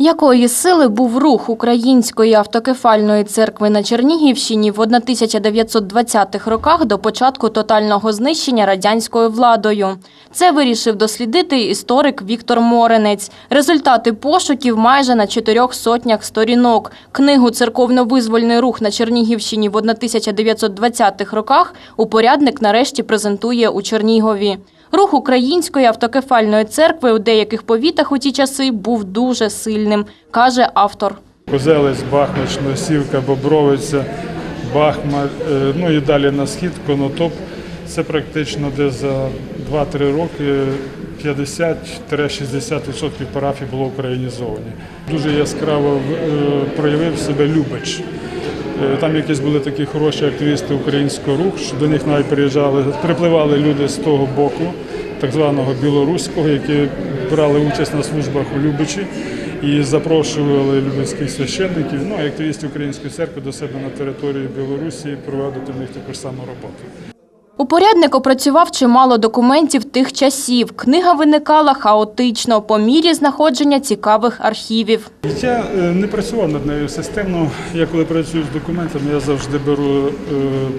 Якої сили був рух Української автокефальної церкви на Чернігівщині в 1920-х роках до початку тотального знищення радянською владою? Це вирішив дослідити історик Віктор Моренець. Результати пошуків майже на чотирьох сотнях сторінок. Книгу «Церковно-визвольний рух на Чернігівщині в 1920-х роках» упорядник нарешті презентує у Чернігові. Рух Української автокефальної церкви у деяких повітах у ті часи був дуже сильним, каже автор. Козелець, Бахмач, Носівка, Бобровиця, Бахма, е, ну і далі на схід, Конотоп. Це практично де за 2-3 роки 50-60% парафій було українізовані. Дуже яскраво е, проявив себе Любич. Е, Там якісь були такі хороші активісти українського руху, що до них навіть приїжджали, припливали люди з того боку, так званого білоруського, які брали участь на службах у Любичі і запрошували любицьких священників, ну і активістів Української церкви до себе на території Білорусі проводити в них таку ж саму роботу. Упорядник опрацював чимало документів тих часів. Книга виникала хаотично по мірі знаходження цікавих архівів. Я е, не працював над нею системно. Я коли працюю з документами, я завжди беру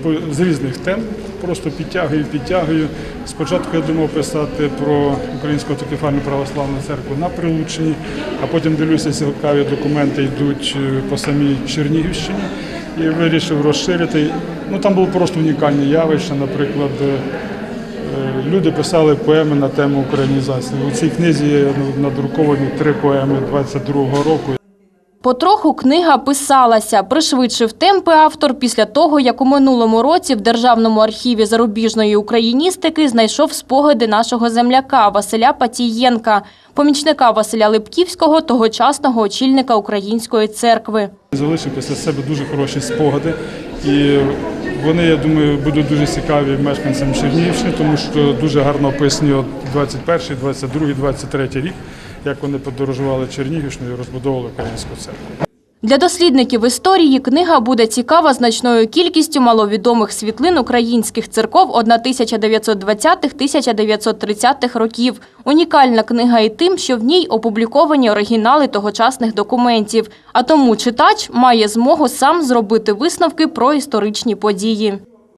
е, з різних тем, просто підтягую, підтягую. Спочатку я думав писати про Українську автокефальну православну церкву на Прилуччині, а потім дивлюся, цікаві документи йдуть е, по самій Чернігівщині і вирішив розширити. Ну там було просто унікальні явища, наприклад. Е, Люди писали поеми на тему українізації. У цій книзі надруковані три поеми 22-го року. Потроху книга писалася. Пришвидшив темпи автор після того, як у минулому році в Державному архіві зарубіжної україністики знайшов спогади нашого земляка Василя Патієнка, помічника Василя Липківського, тогочасного очільника Української церкви. Залишив після себе дуже хороші спогади. І вони, я думаю, будуть дуже цікаві мешканцям Чернігівщини, тому що дуже гарно описані от 21, 22, 23 рік, як вони подорожували Чернігівщиною і розбудовували українську церкву. Для дослідників історії книга буде цікава значною кількістю маловідомих світлин українських церков 1920-1930-х років. Унікальна книга і тим, що в ній опубліковані оригінали тогочасних документів. А тому читач має змогу сам зробити висновки про історичні події.